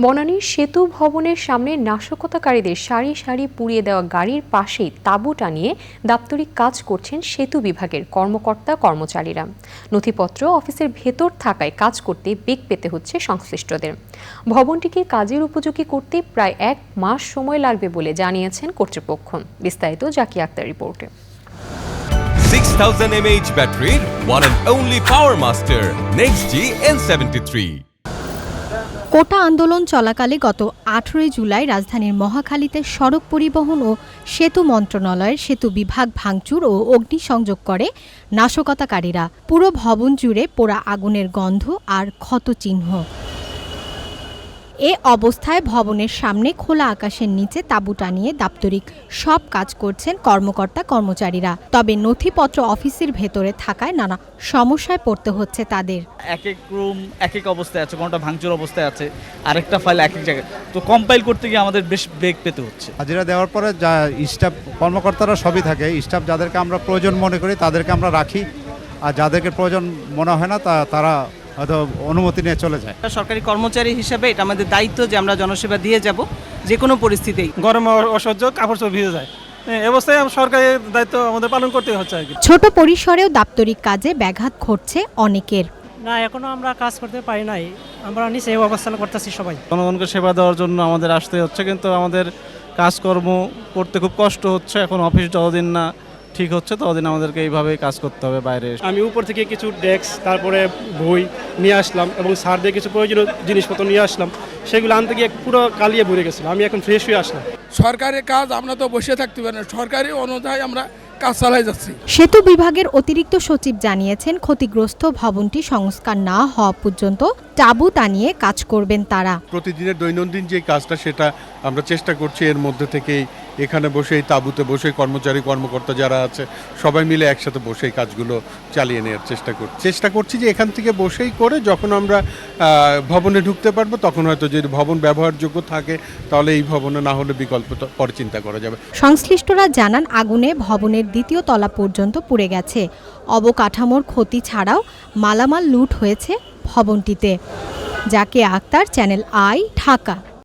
বনানীর সেতু ভবনের সামনে নাশকতাকারীদের সারি সারি পুড়িয়ে দেওয়া গাড়ির পাশেই তাঁবু টানিয়ে দাপ্তরিক কাজ করছেন সেতু বিভাগের কর্মকর্তা কর্মচারীরা। নথিপত্র অফিসের ভেতর থাকায় কাজ করতে বেগ পেতে হচ্ছে সংশ্লিষ্টদের। ভবনটিকে কাজের উপযোগী করতে প্রায় এক মাস সময় লাগবে বলে জানিয়েছেন কর্তৃপক্ষ। বিস্তারিত জাকি আক্তার রিপোর্টে। 6000 mAh battery, one and only Power Master, Next G N73. Quota আন্দোলন চলাকালে গত আঠেরোই জুলাই রাজধানীর মহাখালীতে সড়ক পরিবহন ও সেতু মন্ত্রণালয়ের সেতু বিভাগ ভাঙচুর ও অগ্নিসংযোগ করে নাশকতাকারীরা। পুরো ভবন জুড়ে পোড়া আগুনের গন্ধ আর ক্ষতচিহ্ন। এ অবস্থায় ভবনের সামনে খোলা আকাশের নিচে তাঁবু টানিয়ে দাপ্তরিক সব কাজ করছেন কর্মকর্তা কর্মচারীরা। তবে নথিপত্র অফিসের ভেতরে থাকায় নানা সমস্যায় পড়তে হচ্ছে তাদের। এক এক রুম এক এক অবস্থায় আছে কোনটা ভাঙচুর অবস্থায় আছে আরেকটা ফাইল এক এক জায়গায়। তো কম্পাইল করতে গিয়ে আমাদের বেশ বেগ পেতে হচ্ছে। হাজিরা দেওয়ার পরে যা স্টাফ কর্মকর্তারা সবই থাকে। স্টাফ যাদেরকে আমরা প্রয়োজন মনে করি তাদেরকে আমরা রাখি। আর যাদেরকে প্রয়োজন মনে হয় না তা তারা হয়তো অনুমতি নিয়ে চলে যায়। সরকারি কর্মচারী হিসেবে এটা আমাদের দায়িত্ব যে আমরা জনসেবা দিয়ে যাব যে কোনো পরিস্থিতিতেই। গরমে অসহ্য কাপড় চোপড় ভিজে যায়। এ অবস্থায় সরকারি দায়িত্ব আমাদের পালন করতে হচ্ছে আর কি। ছোট পরিসরেও দাপ্তরিক কাজে ব্যাঘাত ঘটছে অনেকের। না এখনও আমরা কাজ করতে পারি নাই। আমরা নিচে অবস্থান করতেছি সবাই। জনগণকে সেবা দেওয়ার জন্য আমাদের আসতে হচ্ছে কিন্তু আমাদের কাজকর্ম করতে খুব কষ্ট হচ্ছে। এখন অফিস যতদিন না ঠিক হচ্ছে ততদিন আমাদেরকে এইভাবেই কাজ করতে হবে বাইরে আমি উপর থেকে কিছু ডেস্ক তারপরে বই নিয়ে আসলাম এবং স্যারদের কিছু প্রয়োজনীয় জিনিসপত্র নিয়ে আসলাম। সেগুলো আনতে গিয়ে পুরো কালিয়ে ভরে গেছিল। আমি এখন ফ্রেশ হয়ে আসলাম। সরকারের কাজ আমরা তো বসে থাকতে পারি না। সরকারি অনুযায়ী আমরা কাজ চালাই যাচ্ছি। সেতু বিভাগের অতিরিক্ত সচিব জানিয়েছেন ক্ষতিগ্রস্ত ভবনটি সংস্কার না হওয়া পর্যন্ত টাবু টানিয়ে কাজ করবেন তারা। প্রতিদিনের দৈনন্দিন যে কাজটা সেটা আমরা চেষ্টা করছি এর মধ্যে থেকেই এখানে বসেই তাঁবুতে বসে কর্মচারী কর্মকর্তা যারা আছে সবাই মিলে একসাথে বসেই কাজগুলো চালিয়ে নেওয়ার চেষ্টা করছি চেষ্টা করছি যে এখান থেকে বসেই করে যখন আমরা ভবনে ঢুকতে পারব তখন হয়তো যদি ভবন ব্যবহারযোগ্য থাকে তাহলে এই ভবনে না হলে বিকল্প তো পরে চিন্তা করা যাবে। সংশ্লিষ্টরা জানান আগুনে ভবনের দ্বিতীয় তলা পর্যন্ত পুড়ে গেছে। অবকাঠামোর ক্ষতি ছাড়াও মালামাল লুট হয়েছে ভবনটিতে। যাকে আক্তার, চ্যানেল আই, ঢাকা।